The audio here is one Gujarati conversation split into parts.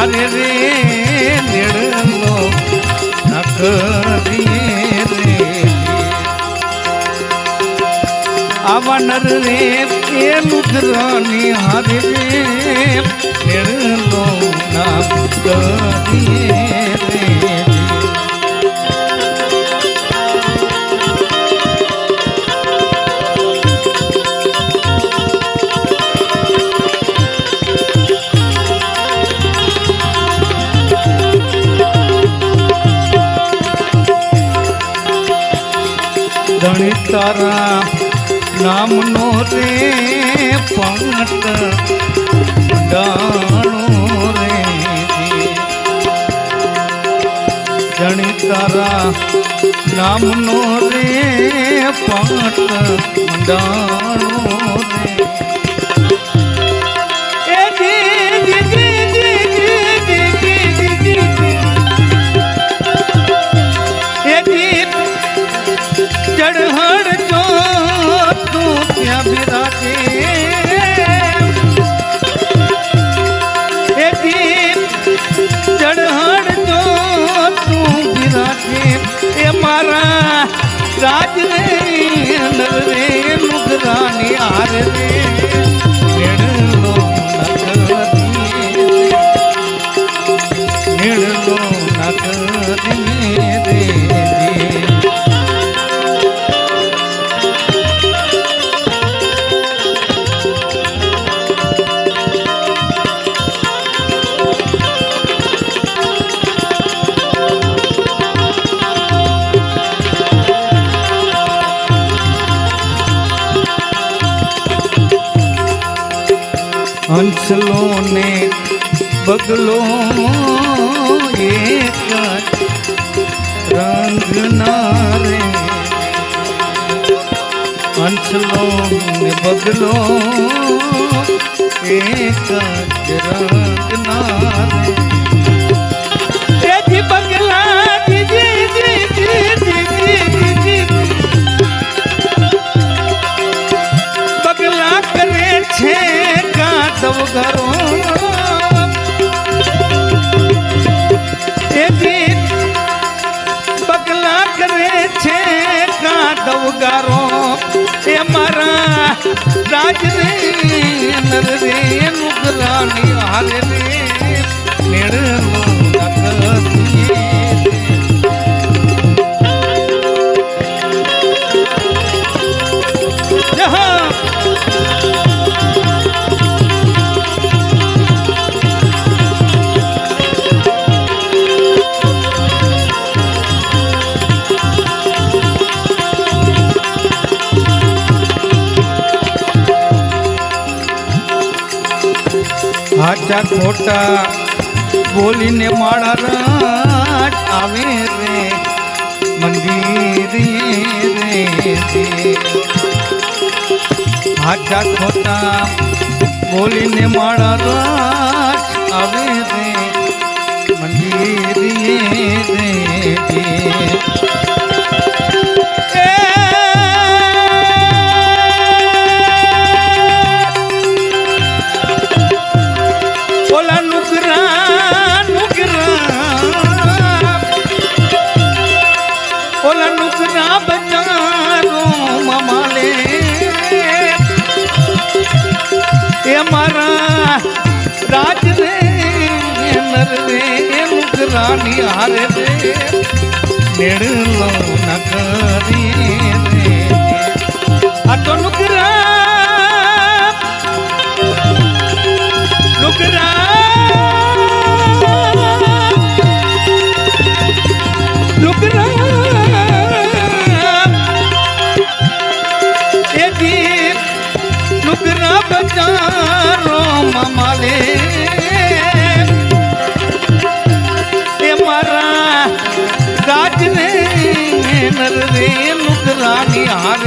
હારે રે નિડલો નકરીએ રે. આવા નર રે એ લુગરાની હારે રે નિડલો નકરીએ ધણી તારા નામનો રે પાંટ ડાણો રે જણી તારા નામનો રે પાંટ ડાણો રે મારા રાજ રે નર રે નુગરાની હાર રે હંસલો ને બગલો એક રંગ ના રે હંસલો ને બગલો એક જ દવગારો એ મારા રાજ રે નર રે નુગરાની હાલ રે નેડ હાચા ખોટા બોલીને માળા રાટ આવે રે, મંદિરે રે હાચા ખોટા બોલીને માળા રાટ આવે રે, મંદિરે રે રાજ રે નર રે નુકરાની હારે રે નિડલો નગરી રે આ તો નુકરા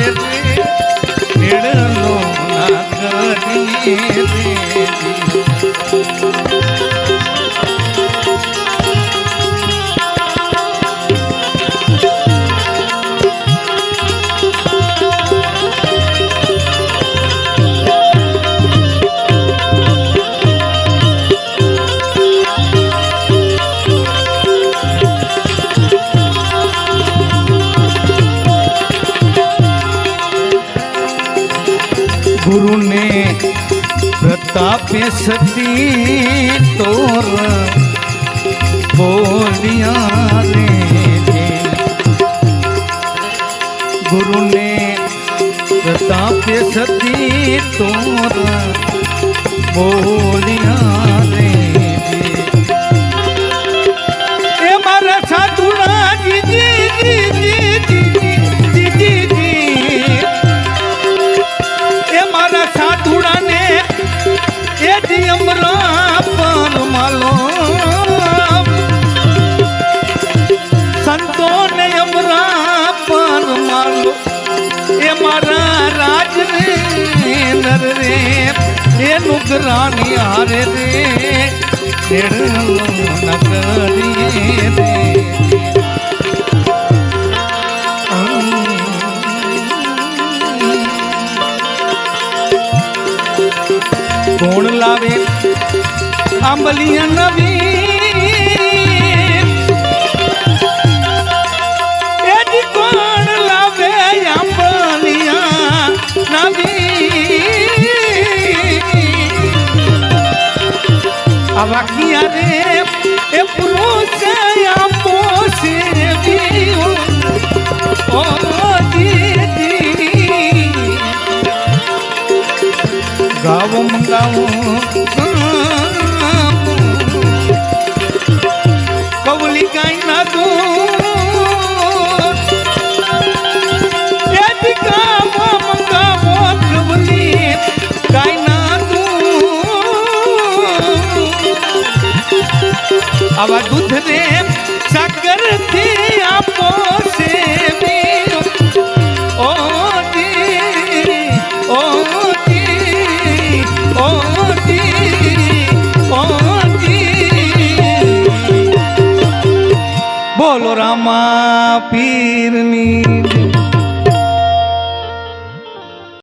Yeah. પ્રતાપે સતી તોર બોલિયા રે ગુરુને પ્રતાપે સતી તોર બોલિયા અમરા પર માલો એ મારા રાજ રે નર રે એ નુગરાની હારે રે. ખેડલો નગરી રે. કોણ લાવે? આંબલિયા નવી આ વાકિયા રે পীর নীর